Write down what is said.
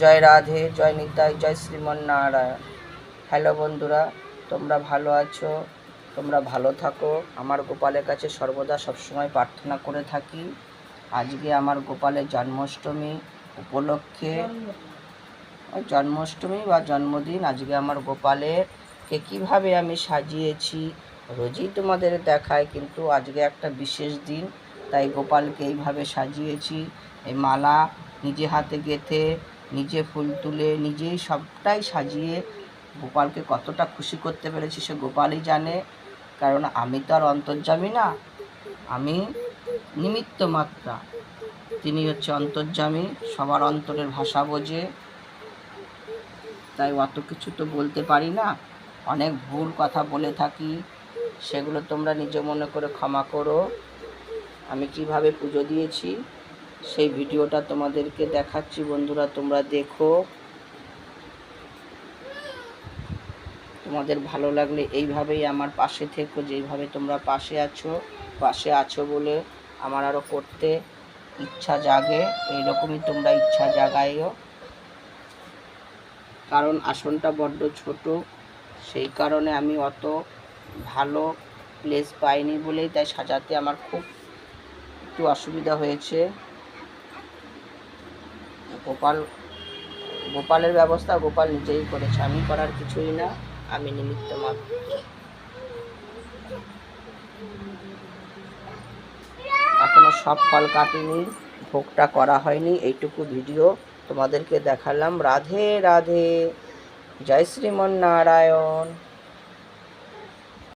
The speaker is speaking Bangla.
জয় রাধে, জয় নিতাই, জয় শ্রীমন হ্যালো বন্ধুরা, তোমরা ভালো আছো? তোমরা ভালো থাকো। আমার গোপালের কাছে সর্বদা সবসময় প্রার্থনা করে থাকি। আজকে আমার গোপালের জন্মাষ্টমী উপলক্ষে, জন্মাষ্টমী বা জন্মদিন, আজকে আমার গোপালের কে কীভাবে আমি সাজিয়েছি, রোজই তোমাদের দেখায়, কিন্তু আজকে একটা বিশেষ দিন, তাই গোপালকে এইভাবে সাজিয়েছি। এই মালা নিজে হাতে গেঁথে, নিজে ফুল তুলে, নিজেই সবটাই সাজিয়ে গোপালকে কতটা খুশি করতে পেরেছি সে গোপালই জানে। কারণ আমি তো আর অন্তর্যামী না, আমি নিমিত্ত মাত্রা। তিনি হচ্ছে অন্তর্যামী, সবার অন্তরের ভাষা বোঝে। তাই অত কিছু তো বলতে পারি না। অনেক ভুল কথা বলে থাকি, সেগুলো তোমরা নিজ মনে করে ক্ষমা করো। আমি কীভাবে পুজো দিয়েছি? সেই ভিডিওটা তোমাদেরকে দেখাচ্ছি, বন্ধুরা, তোমরা দেখো। তোমাদের ভালো লাগলে এইভাবেই আমার পাশে থেকো, যেইভাবে তোমরা পাশে আছো পাশে আছো বলে আমার আরও করতে ইচ্ছা জাগে, এইরকমই তোমরা ইচ্ছা জাগাইও কারণ আসনটা বড্ড ছোট, সেই কারণে আমি অত ভালো প্লেস পাইনি বলেই তাই সাজাতে আমার খুব একটু অসুবিধা হয়েছে। গোপাল, গোপালের ব্যবস্থা গোপাল নিজেই করেছে, আমি করার কিছুই না, আমি নিমিত্ত মাত্র। এখনও সব ফল কাটিনি, ভোগটা করা হয়নি, এইটুকু ভিডিও তোমাদেরকে দেখালাম। রাধে রাধে, জয় শ্রীমন নারায়ণ।